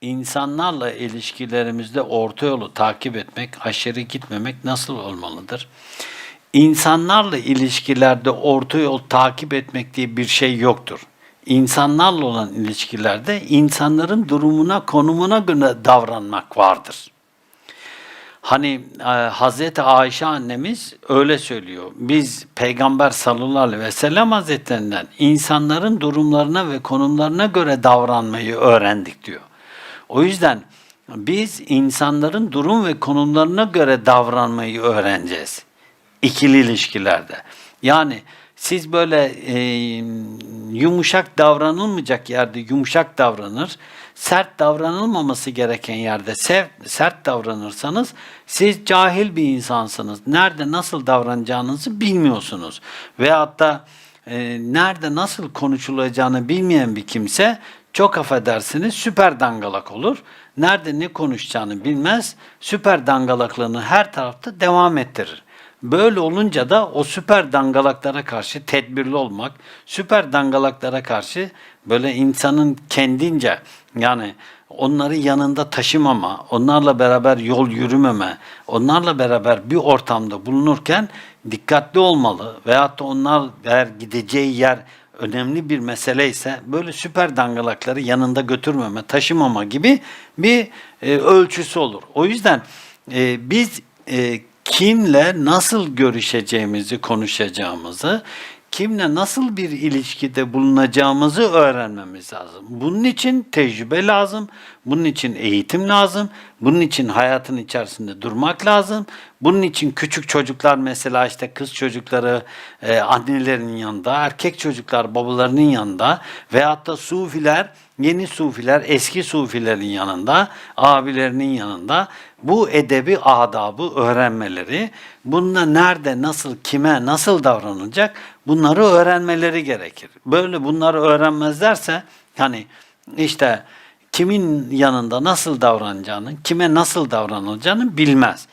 İnsanlarla ilişkilerimizde orta yolu takip etmek, aşırı gitmemek nasıl olmalıdır? İnsanlarla ilişkilerde orta yol takip etmek diye bir şey yoktur. İnsanlarla olan ilişkilerde insanların durumuna, konumuna göre davranmak vardır. Hani e, Hazreti Ayşe annemiz öyle söylüyor. Biz Peygamber sallallahu aleyhi ve sellem hazretlerinden insanların durumlarına ve konumlarına göre davranmayı öğrendik diyor. O yüzden biz insanların durum ve konumlarına göre davranmayı öğreneceğiz. İkili ilişkilerde. Yani siz böyle e, yumuşak davranılmayacak yerde yumuşak davranır, sert davranılmaması gereken yerde sev, sert davranırsanız siz cahil bir insansınız. Nerede nasıl davranacağınızı bilmiyorsunuz. Veyahut da e, nerede nasıl konuşulacağını bilmeyen bir kimse çok affedersiniz süper dangalak olur. Nerede ne konuşacağını bilmez, süper dangalaklığını her tarafta devam ettirir. Böyle olunca da o süper dangalaklara karşı tedbirli olmak, süper dangalaklara karşı böyle insanın kendince yani onları yanında taşımama, onlarla beraber yol yürümeme, onlarla beraber bir ortamda bulunurken dikkatli olmalı. Veyahut da onlar eğer gideceği yer önemli bir mesele ise böyle süper dangalakları yanında götürmeme, taşımama gibi bir e, ölçüsü olur. O yüzden e, biz e, kimle nasıl görüşeceğimizi, konuşacağımızı, kimle nasıl bir ilişkide bulunacağımızı öğrenmemiz lazım. Bunun için tecrübe lazım, bunun için eğitim lazım, bunun için hayatın içerisinde durmak lazım. Bunun için küçük çocuklar mesela işte kız çocukları e, annelerinin yanında, erkek çocuklar babalarının yanında veyahut da sufiler yeni sufiler eski sufilerin yanında, abilerinin yanında bu edebi adabı öğrenmeleri, bununla nerede, nasıl, kime, nasıl davranılacak bunları öğrenmeleri gerekir. Böyle bunları öğrenmezlerse hani işte kimin yanında nasıl davranacağını, kime nasıl davranılacağını bilmez.